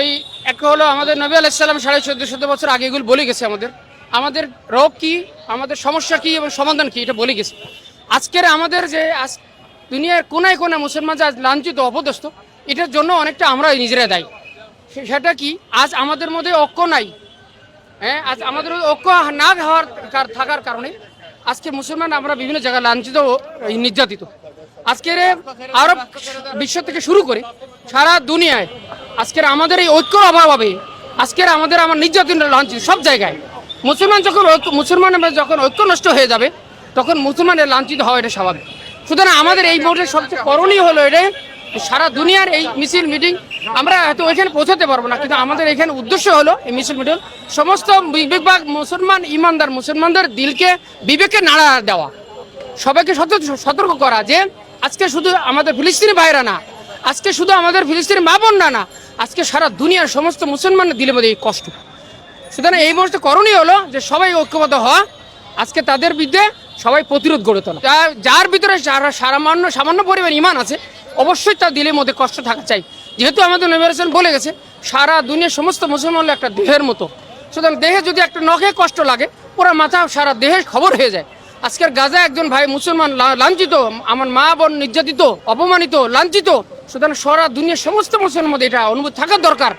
ওই এক হলো আমাদের নবী আলাইসাল্লাম সাড়ে চোদ্দ শত বছর আগে এগুলো বলে গেছে আমাদের। আমাদের রোগ কি? আমাদের সমস্যা কি এবং সমাধান কি? এটা বলে গেছে। আজকের আমাদের যে আজ দুনিয়ার কোনায় কোনায় মুসলমান যে আজ লাঞ্ছিত, অপদস্থ, এটার জন্য অনেকটা আমরা নিজেরা দায়ী। সেটা কি? আজ আমাদের মধ্যে ঐক্য নাই। হ্যাঁ আজ আমাদের ঐক্য না হওয়ার কার- থাকার কারণে আজকে মুসলমান আমরা বিভিন্ন জায়গায় লাঞ্ছিত নির্যাতিত। আজকের আরব বিশ্ব থেকে শুরু করে সারা দুনিয়ায় আজকের আমাদের এই ঐক্যর অভাব আজকের আমাদের আমার নির্যাতন লাঞ্ছিত সব জায়গায়। মুসলমান যখন ঐক্য- মুসলমান যখন ঐক্য নষ্ট হয়ে যাবে, তখন মুসলমানের লাঞ্ছিত হওয়া এটা স্বাভাবিক। সুতরাং আমাদের এই মুহূর্তে সবচেয়ে করণীয় হলো এটা সারা দুনিয়ার এই মিছিল মিটিং আমরা হয়তো ওইখানে পৌঁছাতে পারব না, কিন্তু আমাদের এখানে উদ্দেশ্য হলো এই মিছিল মিটিং, সমস্ত বিবেকবাগ মুসলমান, ইমানদার মুসলমানদের দিলকে বিবেকে নাড়া দেওয়া। সবাইকে সতর্ক করা যে আজকে শুধু আমাদের ফিলিস্তিনি ভাইরা না আজকে শুধু আমাদের ফিলিস্তিনি মা বোনরা না, আজকে সারা দুনিয়ার সমস্ত মুসলমানের দিলে মধ্যে এই কষ্ট। সুতরাং এই মুহূর্তে করণীয় হলো যে সবাই ঐক্যবদ্ধ হওয়া, আজকে তাদের বিরুদ্ধে সবাই প্রতিরোধ গড়ে তোলা। যার ভিতরে যারা সামান্য সামান্য পরিমাণ ইমান আছে, অবশ্যই তার দিলের মধ্যে কষ্ট থাকা চাই। যেহেতু আমাদের নবী বলে গেছে, সারা দুনিয়ার সমস্ত মুসলমান একটা দেহের মতো। সুতরাং দেহে যদি একটা নখে কষ্ট লাগে, পুরো মাথা, সারা দেহের খবর হয়ে যায়। আজকের গাজা একজন ভাই মুসলমান লাঞ্ছিত, আমার মা বোন নির্যাতিত, অপমানিত, লাঞ্ছিত সুতরাং সরা দুনিয়ার সমস্ত মুসলমানের মধ্যে এটা অনুভূতি থাকার দরকার।